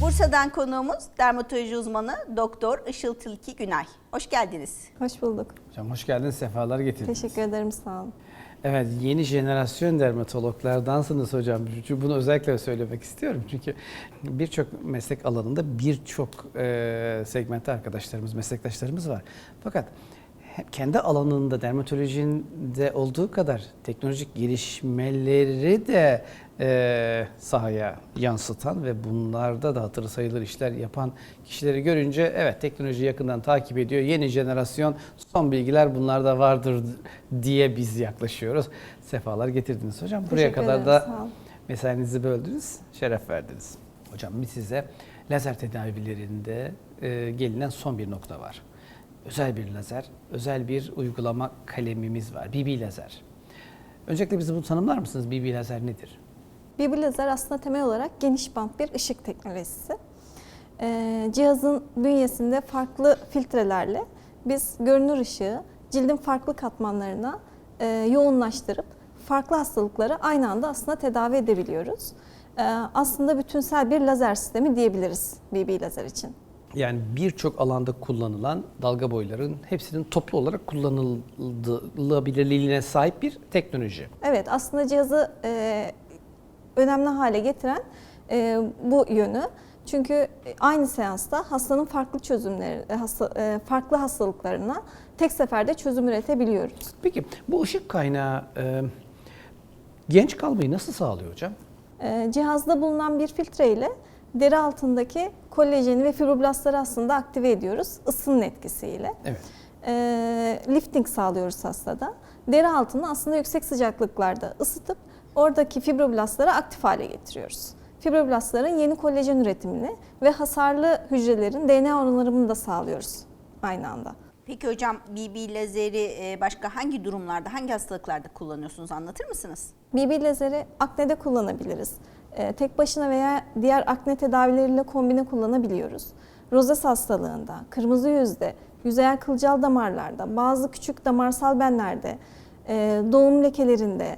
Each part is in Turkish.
Bursa'dan konuğumuz dermatoloji uzmanı Doktor Işıl Tilki Günay. Hoş geldiniz. Hoş bulduk. Hocam hoş geldiniz, sefalar getirdiniz. Teşekkür ederim, sağ olun. Evet, yeni jenerasyon dermatologlardansınız hocam. Çünkü bunu özellikle söylemek istiyorum. Çünkü birçok meslek alanında birçok e, segmentte arkadaşlarımız, meslektaşlarımız var. Fakat kendi alanında dermatolojide olduğu kadar teknolojik gelişmeleri de e, sahaya yansıtan ve bunlarda da hatırı sayılır işler yapan kişileri görünce evet teknoloji yakından takip ediyor. Yeni jenerasyon son bilgiler bunlarda vardır diye biz yaklaşıyoruz. Sefalar getirdiniz hocam. Buraya Teşekkür kadar ederim, da mesainizi böldünüz, şeref verdiniz. Hocam biz size lazer tedavilerinde e, gelinen son bir nokta var. Özel bir lazer, özel bir uygulama kalemimiz var. BB lazer. Öncelikle bizi bunu tanımlar mısınız? BB lazer nedir? BB lazer aslında temel olarak geniş bant bir ışık teknolojisi. Ee, cihazın bünyesinde farklı filtrelerle biz görünür ışığı cildin farklı katmanlarına e, yoğunlaştırıp farklı hastalıkları aynı anda aslında tedavi edebiliyoruz. Ee, aslında bütünsel bir lazer sistemi diyebiliriz BB lazer için. Yani birçok alanda kullanılan dalga boyların hepsinin toplu olarak kullanılabilirliğine sahip bir teknoloji. Evet aslında cihazı e, önemli hale getiren e, bu yönü. Çünkü aynı seansta hastanın farklı çözümleri, e, hasta, e, farklı hastalıklarına tek seferde çözüm üretebiliyoruz. Peki bu ışık kaynağı e, genç kalmayı nasıl sağlıyor hocam? E, cihazda bulunan bir filtre ile deri altındaki kolajeni ve fibroblastları aslında aktive ediyoruz ısının etkisiyle. Evet. E, lifting sağlıyoruz hastada. Deri altını aslında yüksek sıcaklıklarda ısıtıp oradaki fibroblastları aktif hale getiriyoruz. Fibroblastların yeni kolajen üretimini ve hasarlı hücrelerin DNA onarımını da sağlıyoruz aynı anda. Peki hocam BB lazeri e, başka hangi durumlarda, hangi hastalıklarda kullanıyorsunuz anlatır mısınız? BB lazeri aknede kullanabiliriz. Ee, tek başına veya diğer akne tedavileriyle kombine kullanabiliyoruz. Rozes hastalığında, kırmızı yüzde, yüzeyel kılcal damarlarda, bazı küçük damarsal benlerde, e, doğum lekelerinde,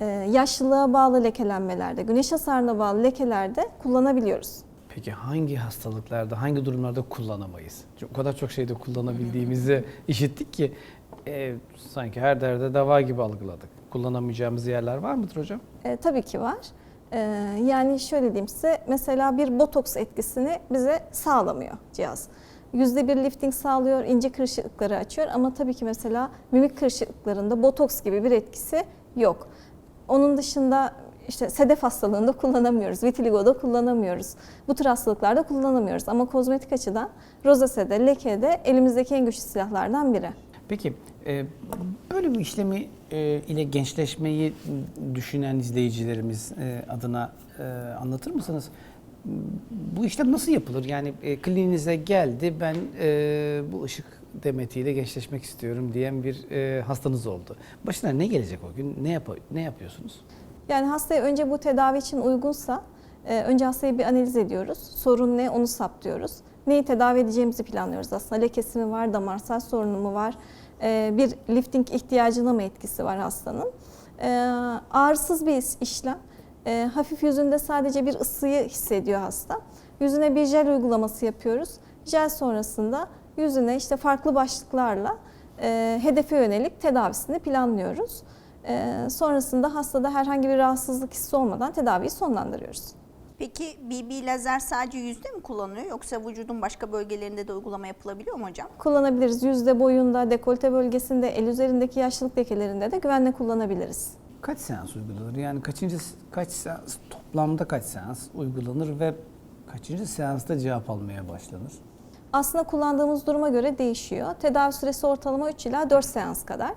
e, yaşlılığa bağlı lekelenmelerde, güneş hasarına bağlı lekelerde kullanabiliyoruz. Peki hangi hastalıklarda, hangi durumlarda kullanamayız? O kadar çok şeyde kullanabildiğimizi işittik ki e, sanki her derde deva gibi algıladık. Kullanamayacağımız yerler var mıdır hocam? E, tabii ki var. E, yani şöyle diyeyim size, mesela bir botoks etkisini bize sağlamıyor cihaz. Yüzde bir lifting sağlıyor, ince kırışıklıkları açıyor ama tabii ki mesela mimik kırışıklıklarında botoks gibi bir etkisi yok. Onun dışında işte sedef hastalığında kullanamıyoruz, vitiligoda kullanamıyoruz. Bu tür hastalıklarda kullanamıyoruz ama kozmetik açıdan rozesede, lekede elimizdeki en güçlü silahlardan biri. Peki e, böyle bir işlemi e, ile gençleşmeyi düşünen izleyicilerimiz e, adına anlatır mısınız? Bu işlem nasıl yapılır? Yani e, kliniğinize geldi ben bu ışık demetiyle gençleşmek istiyorum diyen bir hastanız oldu. Başına ne gelecek o gün? Ne yap ne yapıyorsunuz? Yani hastaya önce bu tedavi için uygunsa önce hastayı bir analiz ediyoruz. Sorun ne onu saptıyoruz. Neyi tedavi edeceğimizi planlıyoruz aslında. Lekesi mi var, damarsal sorunu mu var, e, bir lifting ihtiyacına mı etkisi var hastanın. E, ağrısız bir işlem. E, hafif yüzünde sadece bir ısıyı hissediyor hasta. Yüzüne bir jel uygulaması yapıyoruz. Jel sonrasında yüzüne işte farklı başlıklarla e, hedefe yönelik tedavisini planlıyoruz. Ee, sonrasında hastada herhangi bir rahatsızlık hissi olmadan tedaviyi sonlandırıyoruz. Peki BB lazer sadece yüzde mi kullanılıyor yoksa vücudun başka bölgelerinde de uygulama yapılabiliyor mu hocam? Kullanabiliriz yüzde boyunda, dekolte bölgesinde, el üzerindeki yaşlılık lekelerinde de güvenle kullanabiliriz. Kaç seans uygulanır? Yani kaçıncı kaç seans toplamda kaç seans uygulanır ve kaçıncı seansta cevap almaya başlanır? Aslında kullandığımız duruma göre değişiyor. Tedavi süresi ortalama 3 ila 4 seans kadar.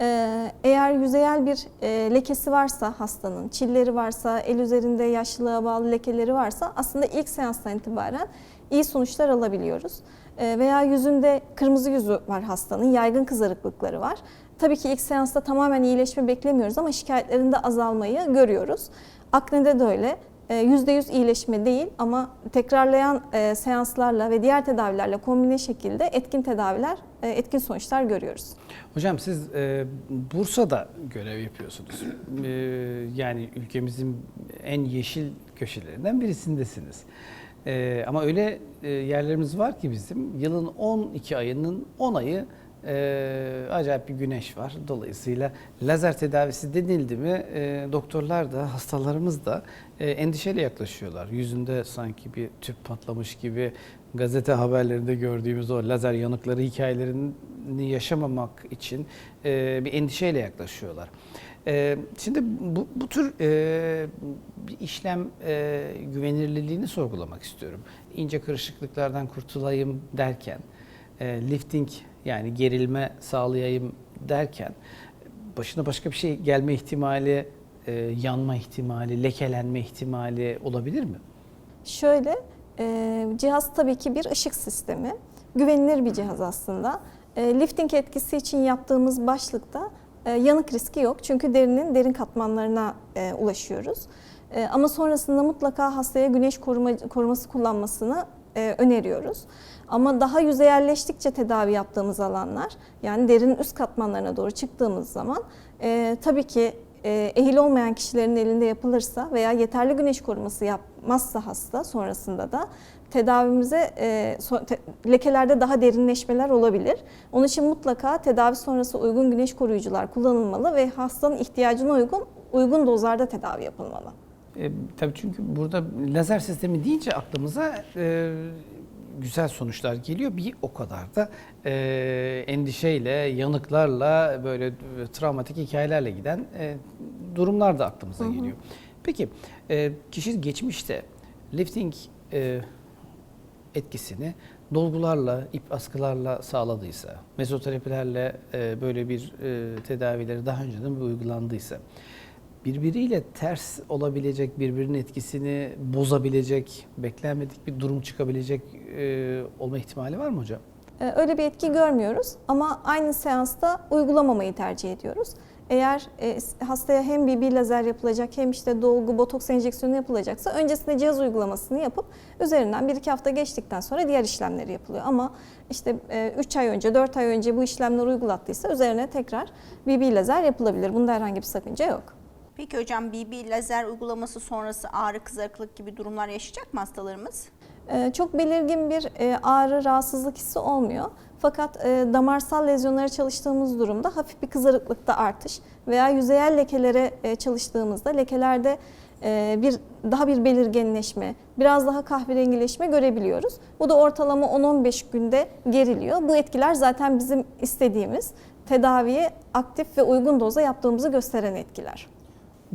Ee, Eğer yüzeyel bir e, lekesi varsa hastanın, çilleri varsa, el üzerinde yaşlılığa bağlı lekeleri varsa aslında ilk seanstan itibaren iyi sonuçlar alabiliyoruz. Ee, Veya yüzünde kırmızı yüzü var hastanın, yaygın kızarıklıkları var. Tabii ki ilk seansta tamamen iyileşme beklemiyoruz ama şikayetlerinde azalmayı görüyoruz. Aknede de öyle. e, %100 iyileşme değil ama tekrarlayan e, seanslarla ve diğer tedavilerle kombine şekilde etkin tedaviler, etkin sonuçlar görüyoruz. Hocam siz e, Bursa'da görev yapıyorsunuz. E, yani ülkemizin en yeşil köşelerinden birisindesiniz. E, ama öyle e, yerlerimiz var ki bizim yılın 12 ayının 10 ayı e, acayip bir güneş var. Dolayısıyla lazer tedavisi denildi mi e, doktorlar da hastalarımız da e, endişeyle yaklaşıyorlar. Yüzünde sanki bir tüp patlamış gibi gazete haberlerinde gördüğümüz o lazer yanıkları hikayelerini yaşamamak için e, bir endişeyle yaklaşıyorlar. E, şimdi bu, bu tür e, bir işlem e, güvenilirliğini sorgulamak istiyorum. İnce kırışıklıklardan kurtulayım derken, e, lifting yani gerilme sağlayayım derken başına başka bir şey gelme ihtimali, e, yanma ihtimali, lekelenme ihtimali olabilir mi? Şöyle, e, cihaz tabii ki bir ışık sistemi. Güvenilir bir cihaz aslında. E, lifting etkisi için yaptığımız başlıkta e, yanık riski yok. Çünkü derinin derin katmanlarına e, ulaşıyoruz. E, ama sonrasında mutlaka hastaya güneş koruma, koruması kullanmasını e, öneriyoruz. Ama daha yüzeyelleştikçe tedavi yaptığımız alanlar, yani derinin üst katmanlarına doğru çıktığımız zaman e, tabii ki ehil olmayan kişilerin elinde yapılırsa veya yeterli güneş koruması yapmazsa hasta sonrasında da tedavimize e, so- te- lekelerde daha derinleşmeler olabilir. Onun için mutlaka tedavi sonrası uygun güneş koruyucular kullanılmalı ve hastanın ihtiyacına uygun uygun dozlarda tedavi yapılmalı. E, tabii çünkü burada lazer sistemi deyince aklımıza e, güzel sonuçlar geliyor. Bir o kadar da e, endişeyle, yanıklarla, böyle e, travmatik hikayelerle giden e, durumlar da aklımıza geliyor. Peki e, kişi geçmişte lifting e, etkisini dolgularla, ip askılarla sağladıysa, mezoterapilerle e, böyle bir e, tedavileri daha önceden uygulandıysa, birbiriyle ters olabilecek, birbirinin etkisini bozabilecek, beklenmedik bir durum çıkabilecek e, olma ihtimali var mı hocam? Ee, Öyle bir etki görmüyoruz ama aynı seansta uygulamamayı tercih ediyoruz. Eğer e, hastaya hem BB lazer yapılacak hem işte dolgu, botoks enjeksiyonu yapılacaksa öncesinde cihaz uygulamasını yapıp üzerinden 1-2 hafta geçtikten sonra diğer işlemleri yapılıyor. Ama işte 3 ay önce, 4 ay önce bu işlemleri uygulattıysa üzerine tekrar BB lazer yapılabilir. Bunda herhangi bir sakınca yok. Peki hocam BB lazer uygulaması sonrası ağrı, kızarıklık gibi durumlar yaşayacak mı hastalarımız? Ee, Çok belirgin bir e, ağrı, rahatsızlık hissi olmuyor. Fakat e, damarsal lezyonlara çalıştığımız durumda hafif bir kızarıklıkta artış veya yüzeyel lekelere e, çalıştığımızda lekelerde bir daha bir belirginleşme, biraz daha kahverengileşme görebiliyoruz. Bu da ortalama 10-15 günde geriliyor. Bu etkiler zaten bizim istediğimiz tedaviye aktif ve uygun doza yaptığımızı gösteren etkiler.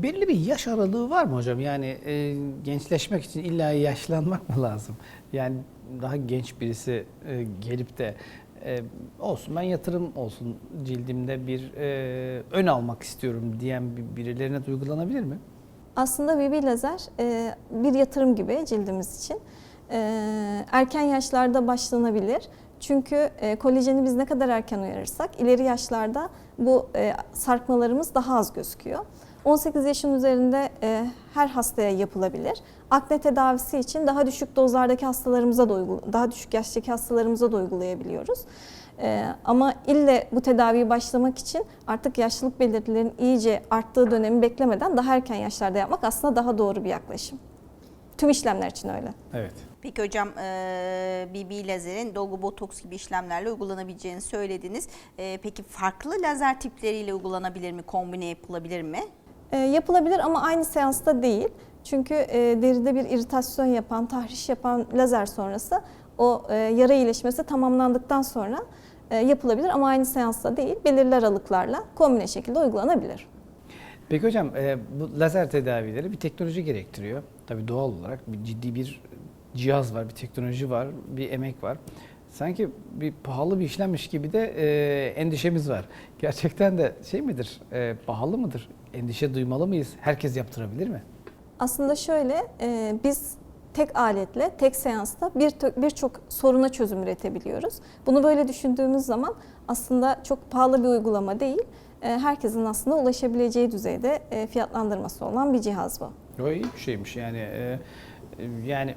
Belirli bir yaş aralığı var mı hocam? Yani e, gençleşmek için illa yaşlanmak mı lazım? Yani daha genç birisi e, gelip de e, olsun ben yatırım olsun cildimde bir e, ön almak istiyorum diyen bir- birilerine de uygulanabilir mi? Aslında BB lazer e, bir yatırım gibi cildimiz için. E, Erken yaşlarda başlanabilir. Çünkü e, kolajeni biz ne kadar erken uyarırsak ileri yaşlarda bu e, sarkmalarımız daha az gözüküyor. 18 yaşın üzerinde e, her hastaya yapılabilir. Akne tedavisi için daha düşük dozlardaki hastalarımıza da uygul- daha düşük yaştaki hastalarımıza da uygulayabiliyoruz. Ee, ama ille bu tedaviyi başlamak için artık yaşlılık belirtilerinin iyice arttığı dönemi beklemeden daha erken yaşlarda yapmak aslında daha doğru bir yaklaşım. Tüm işlemler için öyle. Evet. Peki hocam e, BB lazerin dolgu, botoks gibi işlemlerle uygulanabileceğini söylediniz. E, peki farklı lazer tipleriyle uygulanabilir mi, kombine yapılabilir mi? Ee, yapılabilir ama aynı seansta değil. Çünkü e, deride bir iritasyon yapan, tahriş yapan lazer sonrası o e, yara iyileşmesi tamamlandıktan sonra e, yapılabilir ama aynı seansta değil. Belirli aralıklarla kombine şekilde uygulanabilir. Peki hocam bu lazer tedavileri bir teknoloji gerektiriyor. Tabii doğal olarak bir ciddi bir cihaz var, bir teknoloji var, bir emek var. Sanki bir pahalı bir işlemmiş gibi de endişemiz var. Gerçekten de şey midir, pahalı mıdır? Endişe duymalı mıyız? Herkes yaptırabilir mi? Aslında şöyle, e, biz tek aletle, tek seansta bir birçok soruna çözüm üretebiliyoruz. Bunu böyle düşündüğümüz zaman aslında çok pahalı bir uygulama değil. E, herkesin aslında ulaşabileceği düzeyde e, fiyatlandırması olan bir cihaz bu. O iyi bir şeymiş yani. e, yani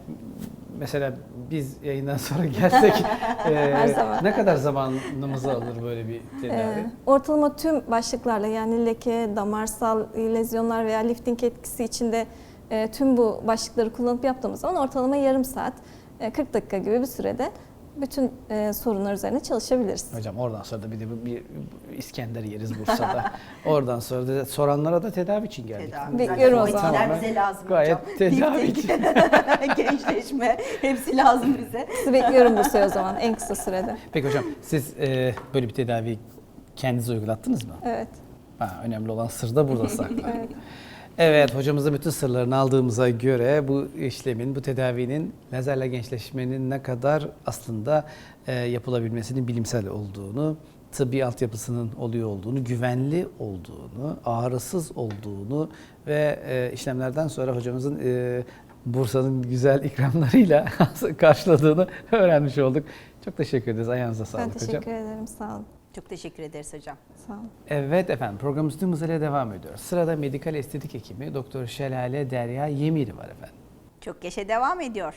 mesela biz yayından sonra gelsek e, ne kadar zamanımızı alır böyle bir tedavi? Ee, ortalama tüm başlıklarla yani leke, damarsal lezyonlar veya lifting etkisi içinde e, tüm bu başlıkları kullanıp yaptığımız zaman ortalama yarım saat, e, 40 dakika gibi bir sürede bütün e, sorunlar üzerine çalışabiliriz. Hocam oradan sonra da bir de bir, bir İskender yeriz Bursa'da. oradan sonra da soranlara da tedavi için geldik. Tedavi. Bekliyorum o zaman. etiler bize lazım Gayet hocam. tedavi Lifting, gençleşme hepsi lazım bize. Sizi bekliyorum Bursa'ya o zaman en kısa sürede. Peki hocam siz e, böyle bir tedaviyi kendiniz uygulattınız mı? Evet. Ha, önemli olan sır da burada saklı. evet. Evet, hocamızın bütün sırlarını aldığımıza göre bu işlemin, bu tedavinin lazerle gençleşmenin ne kadar aslında e, yapılabilmesinin bilimsel olduğunu, tıbbi altyapısının oluyor olduğunu, güvenli olduğunu, ağrısız olduğunu ve e, işlemlerden sonra hocamızın e, Bursa'nın güzel ikramlarıyla karşıladığını öğrenmiş olduk. Çok teşekkür ederiz. Ayağınıza Ben sağlık hocam. teşekkür ederim. Sağ olun. Çok teşekkür ederiz hocam. Sağ olun. Evet efendim programımız tüm hızıyla devam ediyor. Sırada medikal estetik hekimi Doktor Şelale Derya Yemiri var efendim. Çok yaşa devam ediyor.